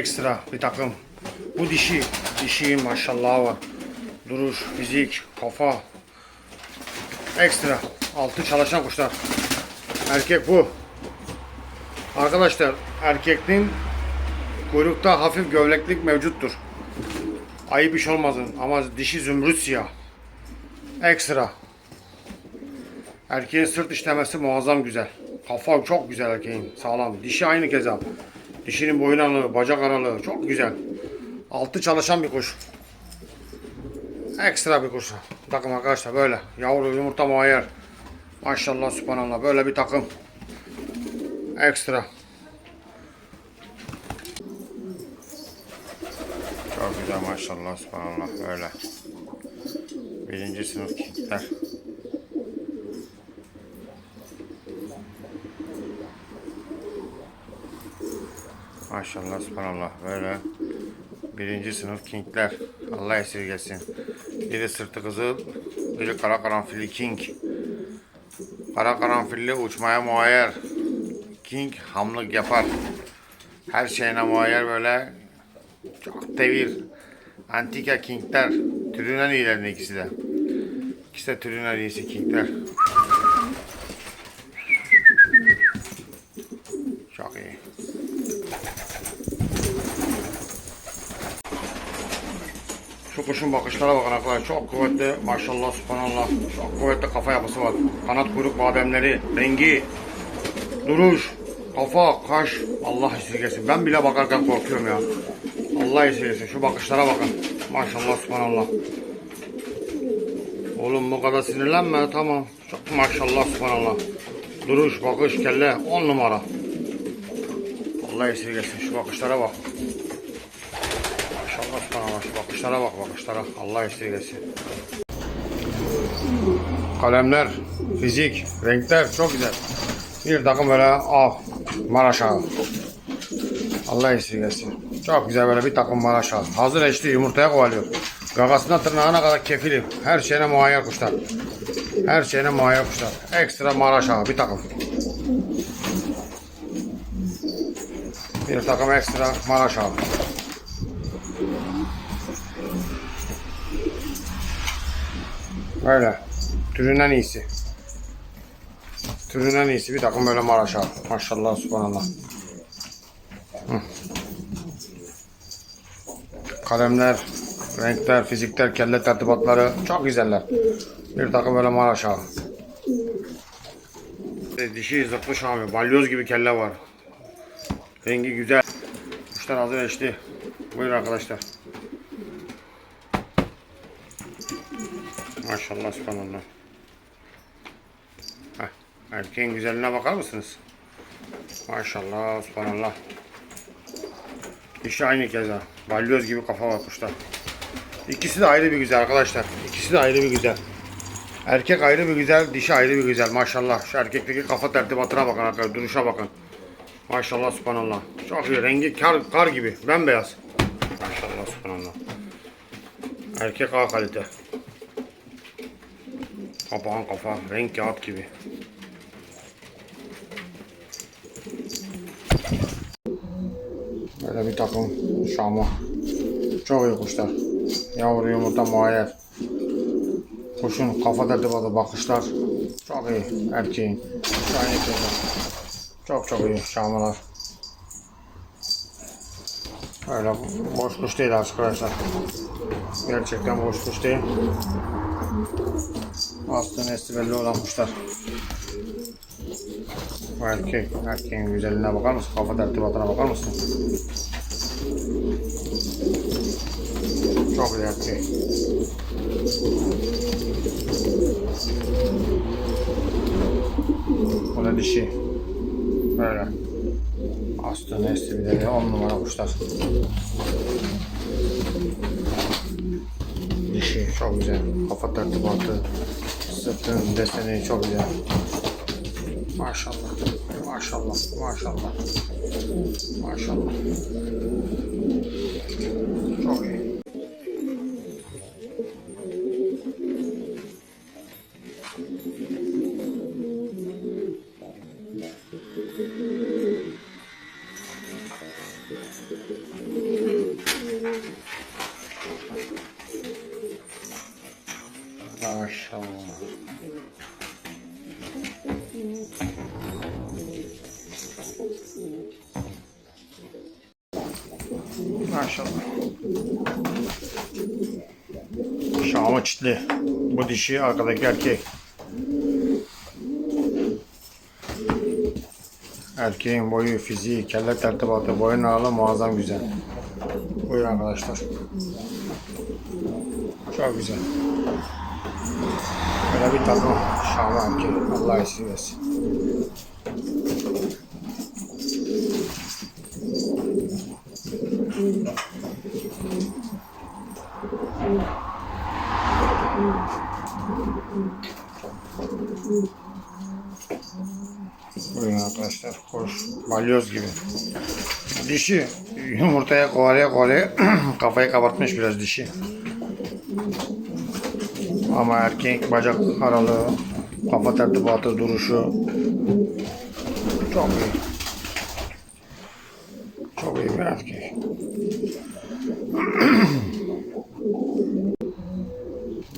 Ekstra bir takım. Bu dişi. Dişi maşallah var. Duruş, fizik, kafa. Ekstra. Altı çalışan kuşlar. Erkek bu. Arkadaşlar erkekliğin kuyrukta hafif gövleklik mevcuttur. Ayıp iş olmasın ama dişi zümrüt siyah. Ekstra. Erkeğin sırt işlemesi muazzam güzel. Kafa çok güzel erkeğin. Sağlam. Dişi aynı keza. Dişinin boyun aralığı, bacak aralığı çok güzel. Altı çalışan bir kuş. Ekstra bir kuş. Takım arkadaşlar böyle. Yavru yumurta muayyer. Maşallah subhanallah. Böyle bir takım. Ekstra. Çok güzel maşallah subhanallah. Böyle. Birinci sınıf kitler. Maşallah subhanallah böyle birinci sınıf kingler Allah esirgesin. Biri sırtı kızıl, biri kara karanfilli king. Kara karanfilli uçmaya muayyer. King hamlık yapar. Her şeyine muayyer böyle çok devir. Antika kingler. Türünden iyilerin ikisi de. İkisi de türünden iyisi kingler. Çok iyi. Şu kuşun bakışlara bakın arkadaşlar. Çok kuvvetli maşallah subhanallah. Çok kuvvetli kafa yapısı var. Kanat kuyruk bademleri, rengi, duruş, kafa, kaş. Allah esirgesin. Ben bile bakarken korkuyorum ya. Allah esirgesin. Şu bakışlara bakın. Maşallah subhanallah. Oğlum bu kadar sinirlenme tamam. Çok maşallah subhanallah. Duruş, bakış, kelle on numara. Allah esirgesin. Şu bakışlara bak. Subhanallah. Şu bakışlara bak bakışlara. Allah esirgesin. Kalemler, fizik, renkler çok güzel. Bir takım böyle ah Maraş ağı. Allah esirgesin. Çok güzel böyle bir takım Maraş ağı. Hazır eşli yumurtaya kovalıyor. Gagasına tırnağına kadar kefili. Her şeyine muayyer kuşlar. Her şeyine muayyer kuşlar. Ekstra Maraş ağı bir takım. Bir takım ekstra Maraş ağı. Böyle. Türünden iyisi. Türünden iyisi. Bir takım böyle Maraş ağı. Maşallah subhanallah. Hı. Kalemler, renkler, fizikler, kelle tertibatları çok güzeller. Bir takım böyle Maraş ağı. E, Dişi zırhlı şami. Balyoz gibi kelle var. Rengi güzel. Kuşlar hazır eşli. Buyurun arkadaşlar. Maşallah subhanallah. Heh, erkeğin güzelliğine bakar mısınız? Maşallah subhanallah. Dişi aynı keza. Balyoz gibi kafa var kuşta. İkisi de ayrı bir güzel arkadaşlar. İkisi de ayrı bir güzel. Erkek ayrı bir güzel, dişi ayrı bir güzel. Maşallah. Şu erkekteki kafa tertibatına bakın arkadaşlar. Duruşa bakın. Maşallah subhanallah. Çok iyi. Rengi kar, kar gibi. Bembeyaz. Maşallah subhanallah. Erkek A kalite. Kapağın kafa. Renk kağıt gibi. Böyle bir takım şamı. Çok iyi kuşlar. Yavru yumurta muayyer. Kuşun kafa tertibatı bakışlar. Çok iyi erkeğin. Keza. Çok çok iyi şamlar. Öyle boş kuş değil arkadaşlar. Gerçekten boş kuş değil. Aslı nesli belli olan kuşlar. Bu erkek, erkeğin güzelliğine bakar mısın? Kafa tertibatına bakar mısın? Çok iyi erkek. Bu da dişi. Böyle. Aslı nesli bir de on numara kuşlar. Çok güzel. Kafa tertibatı. Sırtın deseni çok güzel. Maşallah. Maşallah. Maşallah. Maşallah. Çok iyi. Maşallah. Maşallah. Şamı çitli. Bu dişi arkadaki erkek. Erkeğin boyu, fiziği, kelle tertibatı, boyun ağırlığı muazzam güzel. Buyurun arkadaşlar. Çok güzel. Böyle bir takım Şam'ı erkeği. Allah esirgesin. Buyurun arkadaşlar. Hoş. Balyoz gibi. Dişi yumurtaya kovalaya kovalaya kafayı kabartmış biraz dişi. Ama erkek bacak aralığı, kafa tertibatı, duruşu çok iyi. Çok iyi bir erkek.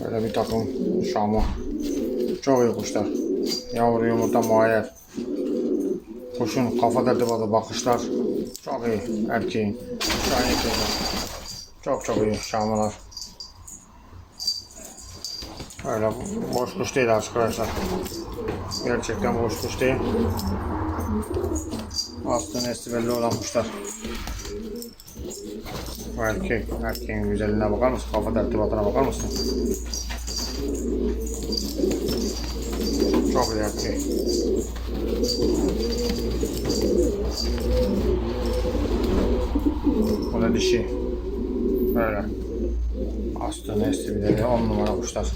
Böyle bir takım şamı. Çok iyi kuşlar. Yavru yumurta muayyer. Kuşun kafa tertibatı, bakışlar çok iyi erkeğin. Yapıyorlar. Çok çok iyi şamlar. Öyle boş kuş değil arkadaşlar. Gerçekten boş kuş değil. Aslı nesli belli olan kuşlar. Erkek, erkeğin güzelliğine bakar mısın? Kafa tertibatına bakar mısın? Çok iyi erkek. Bu da dişi. Böyle. Bile on numara kuşlar.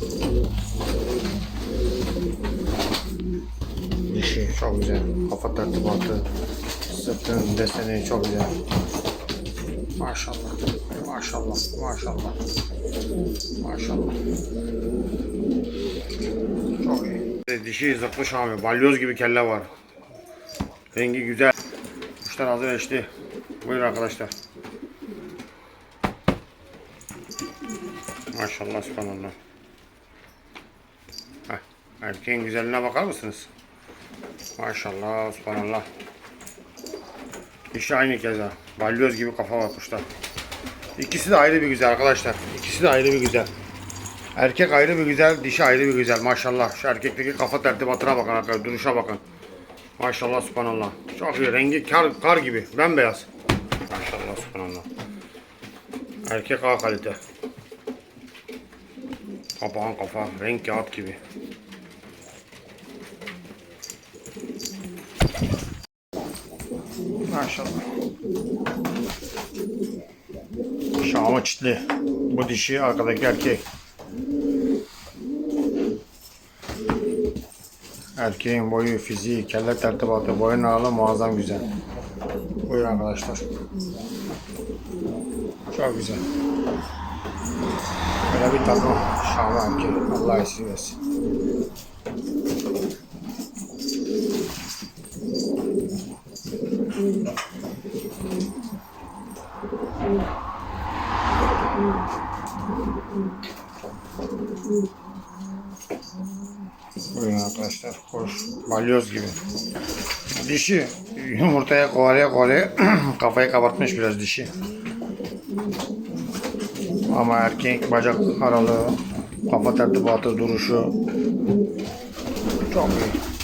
Dişi çok güzel. Kafa tertibatı. Sırtın deseni çok güzel. Maşallah. Maşallah. Maşallah. Maşallah. Çok iyi. Dişi zıplı şami. Balyoz gibi kelle var. Rengi güzel. Kuşlar hazır eşli. Buyurun arkadaşlar. Maşallah subhanallah. Heh, erkeğin güzelliğine bakar mısınız? Maşallah subhanallah. İşte aynı keza. Balyoz gibi kafa var kuşta. İkisi de ayrı bir güzel arkadaşlar. İkisi de ayrı bir güzel. Erkek ayrı bir güzel, dişi ayrı bir güzel. Maşallah. Şu erkekteki kafa tertibatına bakın arkadaşlar. Duruşa bakın. Maşallah subhanallah. Çok iyi. Rengi kar, kar gibi. Bembeyaz. Maşallah subhanallah. Erkek A kalite. Kapağın kafa. Renk kağıt gibi. Maşallah. Şamı çitli. Bu dişi arkadaki erkek. Erkeğin boyu, fiziği, kelle tertibatı, boyun ağırlığı muazzam güzel. Buyurun arkadaşlar. Çok güzel. Bir takım Şamı erkeği. Allah esirgesin. Buyurun arkadaşlar. Hoş. Balyoz gibi. Dişi yumurtaya kovalaya kovalaya kafayı kabartmış biraz dişi. Ama erkek bacak aralığı, kafa tertibatı, duruşu çok iyi.